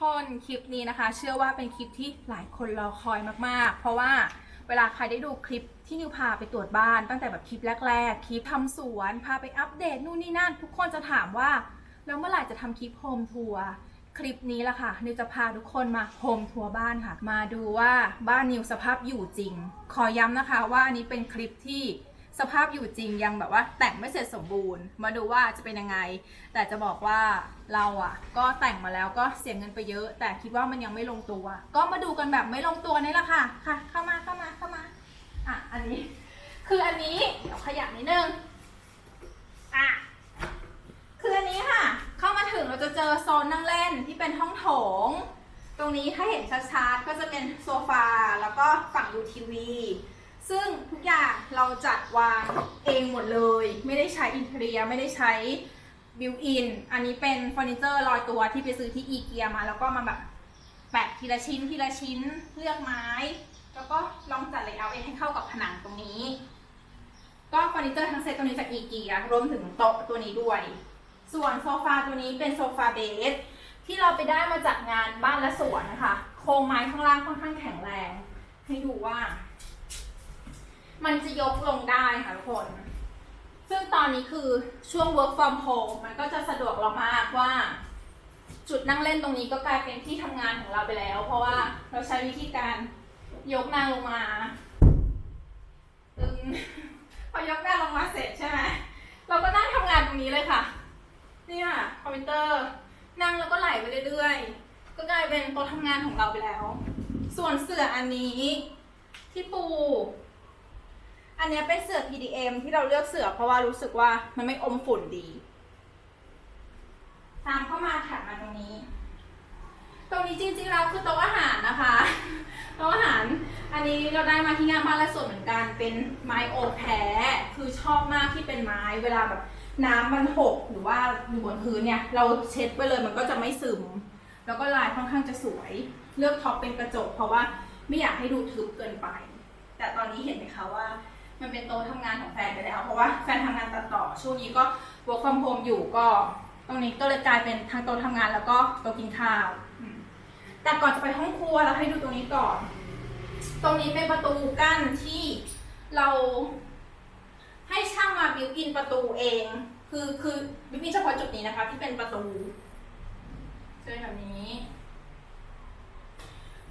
คนคลิปนี้นะคะ เชื่อว่าเป็นคลิปที่หลายคนรอคอยมากๆ เพราะว่าเวลาใครได้ดูคลิปที่นิวพาไปตรวจบ้านตั้งแต่แบบคลิปแรกๆ คลิปทำสวน พาไปอัปเดตนู่นนี่นั่น ทุกคนจะถามว่า แล้วเมื่อไหร่จะทำคลิปโฮมทัวร์คลิปนี้ละค่ะ นิวจะพาทุกคนมาโฮมทัวร์บ้านค่ะ มาดูว่าบ้านนิวสภาพอยู่จริง ขอย้ำนะคะว่าอันนี้เป็นคลิปที่ สภาพอยู่จริงยังแบบว่าแต่งไม่เสร็จสมบูรณ์ มาดูว่าจะเป็นยังไง แต่จะบอกว่าเราอะ ก็แต่งมาแล้วก็เสียเงินไปเยอะ แต่คิดว่ามันยังไม่ลงตัว ก็มาดูกันแบบไม่ลงตัวนี่แหละค่ะค่ะ เข้ามาเข้ามาเข้ามาอะอันนี้ คืออันนี้เดี๋ยวขยับนิดนึงอะคืออันนี้ค่ะ เข้ามาถึงเราจะเจอโซนนั่งเล่นที่เป็นห้องโถง ตรงนี้ถ้าเห็นชัดๆก็จะเป็นโซฟาแล้วก็ฝั่งดูทีวี ซึ่งทุกอย่างเราจัดวางเองหมดเลย ไม่ได้ใช้อินเทอร์ไม่ได้ใช้บิวอิน อันนี้เป็นเฟอร์นิเจอร์ลอยตัวที่ไปซื้อที่อีเกียมา แล้วก็มาแบบแปะทีละชิ้นทีละชิ้นเลือกไม้ แล้วก็ลองจัดเลเยอร์เองให้เข้ากับผนังตรงนี้ ก็เฟอร์นิเจอร์ทั้งเซตตัวนี้จากอีเกียรวมถึงโต๊ะตัวนี้ด้วย ส่วนโซฟาตัวนี้เป็นโซฟาเบสที่เราไปได้มาจากงานบ้านและสวนนะคะ โครงไม้ข้างล่างค่อนข้างแข็งแรง ให้ดูว่า มันจะยกลงได้ค่ะทุกคน ซึ่งตอนนี้คือช่วง work from home มันก็จะสะดวกเรามากว่า จุดนั่งเล่นตรงนี้ก็กลายเป็นที่ทำงานของเราไปแล้ว เพราะว่าเราใช้วิธีการยกนางลงมาตึงพอยกน้าลงมาเสร็จใช่ไหมเราก็นั่งทำงานตรงนี้เลยค่ะ นี่ค่ะคอมพิวเตอร์ นั่งแล้วก็ไหลไปเรื่อยๆ ก็กลายเป็นโต๊ะทำงานของเราไปแล้ว ส่วนเสื่ออันนี้ที่ปู อันนี้เป็นเสือ PDM ที่เราเลือกเสือเพราะว่ารู้สึกว่ามันไม่อมฝุ่นดี ตามเข้ามาถัดมาตรงนี้ ตรงนี้จริงๆแล้วคือโต๊ะอาหารนะคะโต๊ะอาหาร อันนี้เราได้มาที่งานบ้านและสวนเหมือนกัน เป็นไม้โอ๊กแท้คือชอบมากที่เป็นไม้เวลาแบบน้ำมันหกหรือว่าอยู่บนพื้นเนี่ย เราเช็ดไปเลยมันก็จะไม่ซึม แล้วก็ลายค่อนข้างจะสวย เลือกท็อปเป็นกระจก เพราะว่าไม่อยากให้ดูทึบเกินไป แต่ตอนนี้เห็นไหมคะว่า มันเป็นโต๊ะทำงานของแฟนไปแล้ว เพราะว่าแฟนทำงานตัดต่อช่วงนี้ก็ work from home อยู่ก็ ตรงนี้ก็เลยกลายเป็นทั้งโต๊ะทำงานแล้วก็โต๊ะกินข้าวอืมแต่ก่อนจะไปห้องครัวเราให้ดูตรงนี้ก่อน ตรงนี้เป็นประตูกั้นที่เรา ให้ช่างมาบิวอินประตูเอง คือคือบิวอินเฉพาะจุดนี้นะคะ ที่เป็นประตูเจอแบบนี้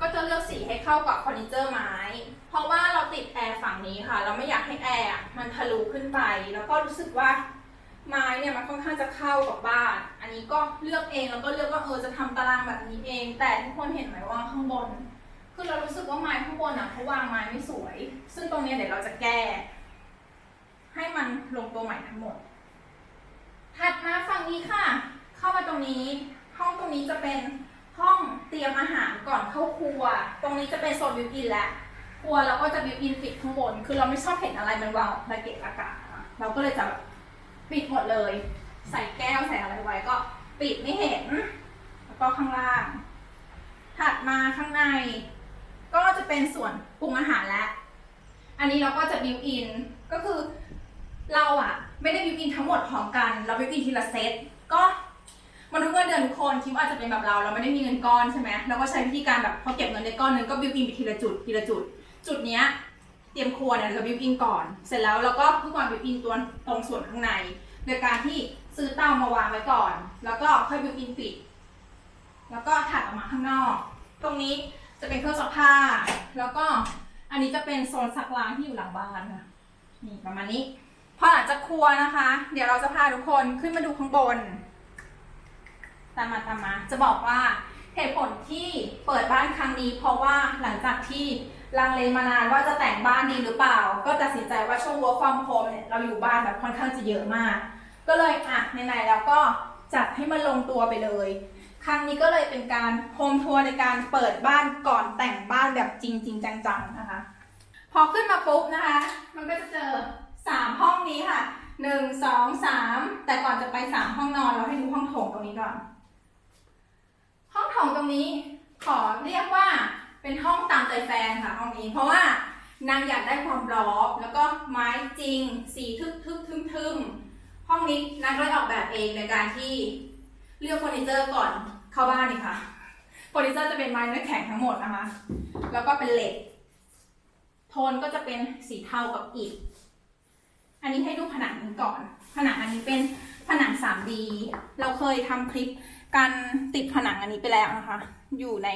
ก็จะเลือกสีให้เข้ากับเฟอร์นิเจอร์ไม้ เพราะว่าเราติดแอร์ฝั่งนี้ค่ะ เราไม่อยากให้แอร์มันทะลุขึ้นไป แล้วก็รู้สึกว่าไม้เนี่ยมันค่อนข้างจะเข้ากับบ้าน อันนี้ก็เลือกเองแล้วก็เลือกว่าเออจะทำตารางแบบนี้เอง แต่ทุกคนเห็นไหมว่าข้างบน คือเรารู้สึกว่าไม้ข้างบนอะเขาวางไม้ไม่สวย ซึ่งตรงนี้เดี๋ยวเราจะแก้ ให้มันลงตัวใหม่ทั้งหมด ถัดมาฝั่งนี้ค่ะ เข้ามาตรงนี้ ห้องตรงนี้จะเป็น ห้องเตรียมอาหารก่อนเข้าครัว ตรงนี้จะเป็นโซนบิวอินแหละครัวเราก็จะบิวอินปิดข้างบน คือเราไม่ชอบเห็นอะไรมันวางระเกะระกะอะเราก็เลยจะปิดหมดเลย ใส่แก้วใส่อะไรไว้ก็ปิดไม่เห็น แล้วก็ข้างล่าง ถัดมาข้างใน ก็จะเป็นส่วนปรุงอาหารแล้ว อันนี้เราก็จะบิวอิน ก็คือเราอะไม่ได้บิวอินทั้งหมดพร้อมกัน เราบิวอินทีละเซต ก็ มนุษย์เงินเดือนทุกคนคิดว่าอาจจะเป็นแบบเราเราไม่ได้มีเงินก้อนใช่ไหมเราก็ใช้วิธีการแบบพอเก็บเงินในก้อนหนึงก็บิวอินไปทีละจุดทีละจุด จุดเนี้ยเตรียมครัวเนี่ยเราบิวอินก่อน เสร็จแล้วเราก็เพิ่งวางบิวอินตัวตรงส่วนข้างใน โดยการที่ซื้อเตามาวางไว้ก่อน แล้วก็ค่อยบิวอินปิด แล้วก็ถัดออกมาข้างนอก ตรงนี้จะเป็นเครื่องซักผ้า แล้วก็อันนี้จะเป็นโซนซักล้างที่อยู่หลังบ้านค่ะนี่ประมาณนี้ พอหลังจากครัวนะคะ เดี๋ยวเราจะพาทุกคนขึ้นมาดูข้างบน ตามมาตามมา จะบอกว่าเหตุผลที่เปิดบ้านครั้งนี้ เพราะว่าหลังจากที่ลังเลมานานว่าจะแต่งบ้านดีหรือเปล่า ก็ตัดสินใจว่าช่วง work from home เนี่ยเราอยู่บ้านแบบค่อนข้างจะเยอะมาก ก็เลยอะไหนๆแล้วก็จัดให้มันลงตัวไปเลย ครั้งนี้ก็เลยเป็นการโฮมทัวร์ในการเปิดบ้านก่อนแต่งบ้านแบบจริงจริงจังๆนะคะ พอขึ้นมาปุ๊บนะคะ มันก็จะเจอสามห้องนี้ค่ะหนึ่งสองสามแต่ก่อนจะไปสามห้องนอนเราให้ดูห้องโถงตรงนี้ก่อน ห้องตรงนี้ขอเรียกว่าเป็นห้องตามใจแฟนค่ะห้องนี้ เพราะว่านางอยากได้ความร้อนแล้วก็ไม้จริง สีทึบทึบทึมทึมห้องนี้นางก็เลยออกแบบเองในการที่เลือกเฟอร์นิเจอร์ก่อนเข้าบ้านนี่ค่ะเฟอร์นิเจอร์จะเป็นไม้เนื้อแข็งทั้งหมดนะคะ แล้วก็เป็นเหล็ก โทนก็จะเป็นสีเทากับอิฐอันนี้ให้ดูผนังนี้ก่อน ผนังอันนี้เป็นผนัง 3D เราเคยทำคลิป การติดผนังอันนี้ไปแล้วนะคะ อยู่ใน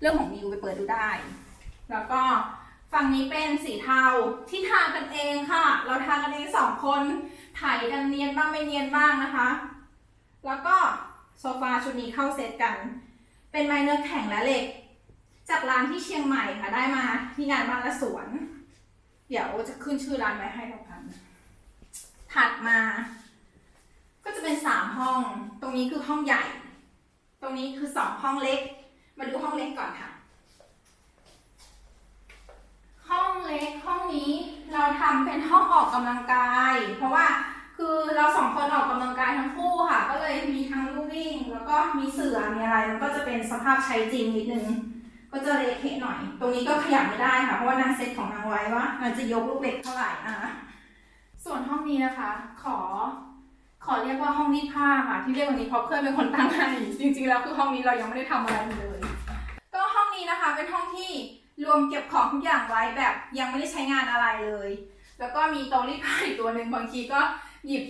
เรื่องของวิวไปเปิดดูได้ แล้วก็ฝั่งนี้เป็นสีเทาที่ทากันเองค่ะ เราทากันเองสองคนถ่ายกันเนียนบ้างไม่เนียนบ้างนะคะ แล้วก็โซฟาชุดนี้เข้าเซตกัน เป็นไม้เนื้อแข็งและเหล็ก จากร้านที่เชียงใหม่ค่ะได้มาที่งานบ้านละสวน เดี๋ยวจะขึ้นชื่อร้านไว้ให้เรากันถัดมา ก็จะเป็นสามห้อง ตรงนี้คือห้องใหญ่ รงนี้คือสองห้องเล็ก มาดูห้องเล็กก่อนค่ะ ห้องเล็กห้องนี้เราทำเป็นห้องออกกำลังกาย เพราะว่าคือเราสองคนออกกำลังกายทั้งคู่ค่ะ ก็เลยมีทั้งลู่วิ่ง แล้วก็มีเสือมีอะไร มันก็จะเป็นสภาพใช้จริงนิดนึง ก็จะเละเทะหน่อย ตรงนี้ก็ขยับไม่ได้ค่ะ เพราะว่านางเซ็ตของนางไว้ว่ามันจะยกลูกเล็กเท่าไหร่อะส่วนห้องนี้นะคะ ขอ ขอเรียกว่าห้องรีดผ้าค่ะ ที่เรียกวันนี้เพราะเพื่อนเป็นคนตั้งให้จริงๆแล้วคือห้องนี้เรายังไม่ได้ทำอะไรเลย ก็ห้องนี้นะคะเป็นห้องที่รวมเก็บของทุกอย่างไว้แบบยังไม่ได้ใช้งานอะไรเลย แล้วก็มีโต๊ะรีดผ้าอีกตัวหนึ่งบางทีก็หยิบ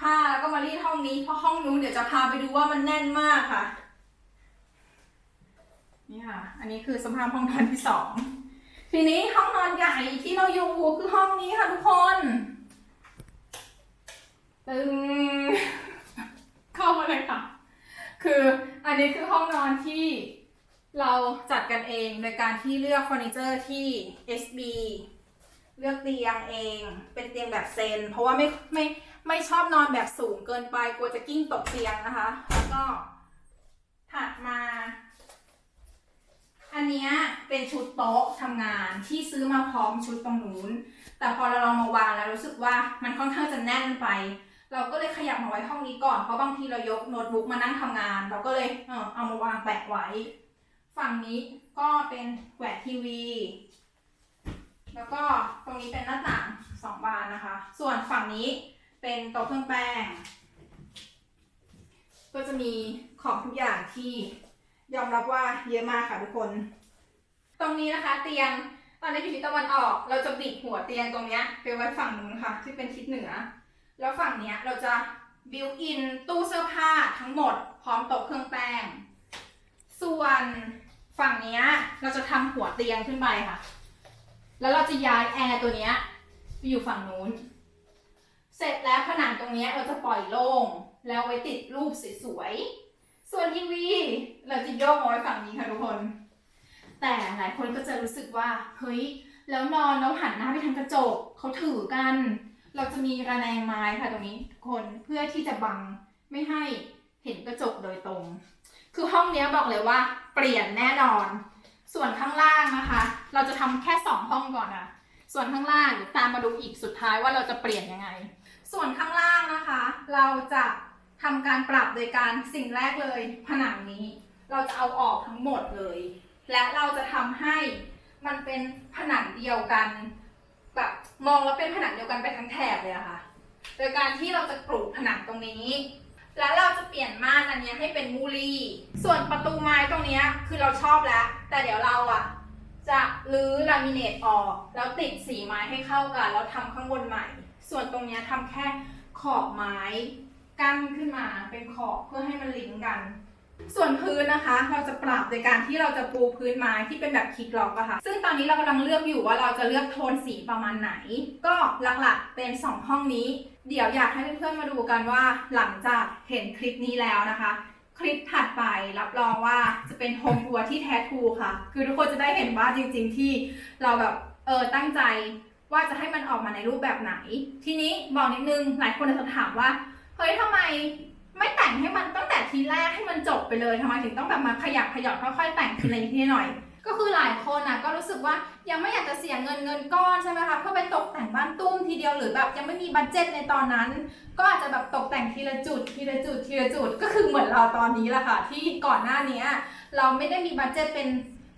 ผ้าแล้วก็มารีดห้องนี้เพราะห้องนู้นเดี๋ยวจะพาไปดูว่ามันแน่นมากค่ะนี่ค่ะ อันนี้คือสภาพห้องนอนที่สองทีนี้ห้องนอนใหญ่ที่เราอยู่คือห้องนี้ค่ะทุกคน ตึง เข้ามาเลยค่ะ คืออั นนี้คือห้องนอนที่เราจัดกันเองโดยการที่เลือกเฟอร์นิเจอร์ที่ SB เลือกเตียงเอง เป็นเตียงแบบเซน เพราะว่าไม่ไม่ไม่ชอบนอนแบบสูงเกินไปกลัวจะกิ้งตกเตียงนะคะ แล้วก็ถัดมา อันนี้เป็นชุดโต๊ะทำงานที่ซื้อมาพร้อมชุดตรงนู้น แต่พอเราลองมาวางแล้วรู้สึกว่ามันค่อนข้างจะแน่นไป เราก็เลยขยับมาไว้ห้องนี้ก่อน เพราะบางทีเรายกโน้ตบุ๊กมานั่งทำงาน เราก็เลยเออเอามาวางแปะไว้ ฝั่งนี้ก็เป็นแหวนทีวี แล้วก็ตรงนี้เป็นหน้าต่างสองบานนะคะ ส่วนฝั่งนี้เป็นโต๊ะเครื่องแป้ง ก็จะมีของทุกอย่างที่ยอมรับว่าเยอะมากค่ะทุกคน ตรงนี้นะคะเตียงตอนนี้อยู่ทิศตะวันออก เราจะบิดหัวเตียงตรงนี้ไปไว้ฝั่งนู้นค่ะ ที่เป็นทิศเหนือ แล้วฝั่งเนี้ยเราจะบิวอินตู้เสื้อผ้าทั้งหมด พร้อมโต๊ะเครื่องแป้ง ส่วนฝั่งเนี้ยเราจะทำหัวเตียงขึ้นไปค่ะ แล้วเราจะย้ายแอร์ตัวเนี้ยไปอยู่ฝั่งนู้น เสร็จแล้วผนังตรงเนี้ยเราจะปล่อยโล่ง แล้วไว้ติดรูปสวยๆ ส่วนทีวีเราจะโยกมาไว้ฝั่งนี้ค่ะทุกคน แต่หลายคนก็จะรู้สึกว่า เฮ้ย แล้วนอนแล้วหันหน้าไปทางกระจกเขาถือกัน เราจะมีระแนงไม้ค่ะตรงนี้ทุกคนเพื่อที่จะบังไม่ให้เห็นกระจกโดยตรง คือห้องนี้บอกเลยว่า เปลี่ยนแน่นอน ส่วนข้างล่างนะคะ เราจะทำแค่สองห้องก่อนอะส่วนข้างล่างเดี๋ยวตามมาดูอีกสุดท้ายว่าเราจะเปลี่ยนยังไง ส่วนข้างล่างนะคะ เราจะทำการปรับโดยการสิ่งแรกเลย ผนังนี้ เราจะเอาออกทั้งหมดเลย และเราจะทำให้มันเป็นผนังเดียวกัน แบบมองแล้วเป็นผนังเดียวกันไปทั้งแถบเลยอะค่ะ โดยการที่เราจะกรูดผนังตรงนี้ แล้วเราจะเปลี่ยนม่านอันนี้ให้เป็นมูลี ส่วนประตูไม้ตรงนี้คือเราชอบแล้ว แต่เดี๋ยวเราอะจะรื้อลามิเนตออก แล้วติดสีไม้ให้เข้ากันแล้วทำข้างบนใหม่ ส่วนตรงนี้ทำแค่ขอบไม้กั้นขึ้นมาเป็นขอบเพื่อให้มันลิงก์กัน ส่วนพื้นนะคะเราจะปรับโดยการที่เราจะปูพื้นไม้ที่เป็นแบบคลิกล็อกอะค่ะ ซึ่งตอนนี้เรากำลังเลือกอยู่ว่าเราจะเลือกโทนสีประมาณไหน ก็หลักๆเป็น 2 ห้องนี้ เดี๋ยวอยากให้เพื่อนๆมาดูกันว่าหลังจากเห็นคลิปนี้แล้วนะคะ คลิปถัดไปรับรองว่าจะเป็นโฮมทัวร์ที่แท้ทูค่ะ คือทุกคนจะได้เห็นบ้าจริง ๆ ที่เราแบบเออตั้งใจว่าจะให้มันออกมาในรูปแบบไหน ทีนี้บอกนิดนึงหลายคนอาจจะถามว่าเฮ้ยทำไม ไม่แต่งให้มันตั้งแต่ทีแรกให้มันจบไปเลยทำไมถึงต้องแบบมาขยับขยับค่อยๆแต่งทีละนิดทีละหน่อย ก็คือหลายคนนะก็รู้สึกว่ายังไม่อยากจะเสียเงินเงินก้อนใช่ไหมคะเพื่อไปตกแต่งบ้านตุ้มทีเดียวหรือแบบยังไม่มีบัตเจ็ตในตอนนั้น ก็อาจจะแบบตกแต่งทีละจุดทีละจุดทีละจุดก็คือเหมือนเราตอนนี้แหละค่ะ ที่ก่อนหน้านี้เราไม่ได้มีบัตเจ็ตเป็น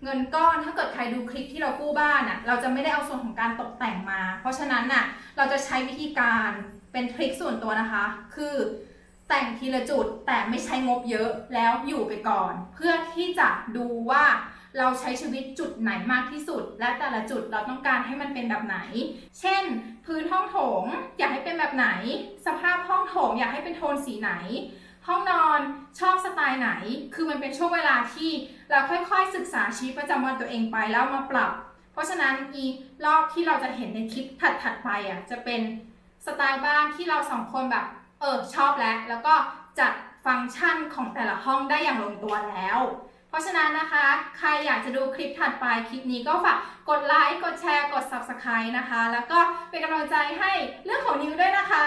เงินก้อนถ้าเกิดใครดูคลิปที่เรากู้บ้านอะเราจะไม่ได้เอาส่วนของการตกแต่งมา เพราะฉะนั้นน่ะเราจะใช้วิธีการเป็นทริคส่วนตัวนะคะ คือ แต่งทีละจุดแต่ไม่ใช้งบเยอะแล้วอยู่ไปก่อน เพื่อที่จะดูว่าเราใช้ชีวิตจุดไหนมากที่สุด และแต่ละจุดเราต้องการให้มันเป็นแบบไหน เช่น พื้นห้องโถงอยากให้เป็นแบบไหน สภาพห้องโถงอยากให้เป็นโทนสีไหน ห้องนอนชอบสไตล์ไหน คือมันเป็นช่วงเวลาที่เราค่อยๆศึกษาชีวิตประจำวันตัวเองไปแล้วมาปรับ เพราะฉะนั้นอีรอบที่เราจะเห็นในคลิปถัดๆไปอะจะเป็นสไตล์บ้านที่เราสองคนแบบ เออชอบแล้ว แล้วก็จัดฟังก์ชันของแต่ละห้องได้อย่างลงตัวแล้ว เพราะฉะนั้นนะคะ ใครอยากจะดูคลิปถัดไปคลิปนี้ก็ฝากกดไลค์กดแชร์กด Subscribe นะคะ แล้วก็เป็นกำลังใจให้เรื่องของนิวด้วยนะคะ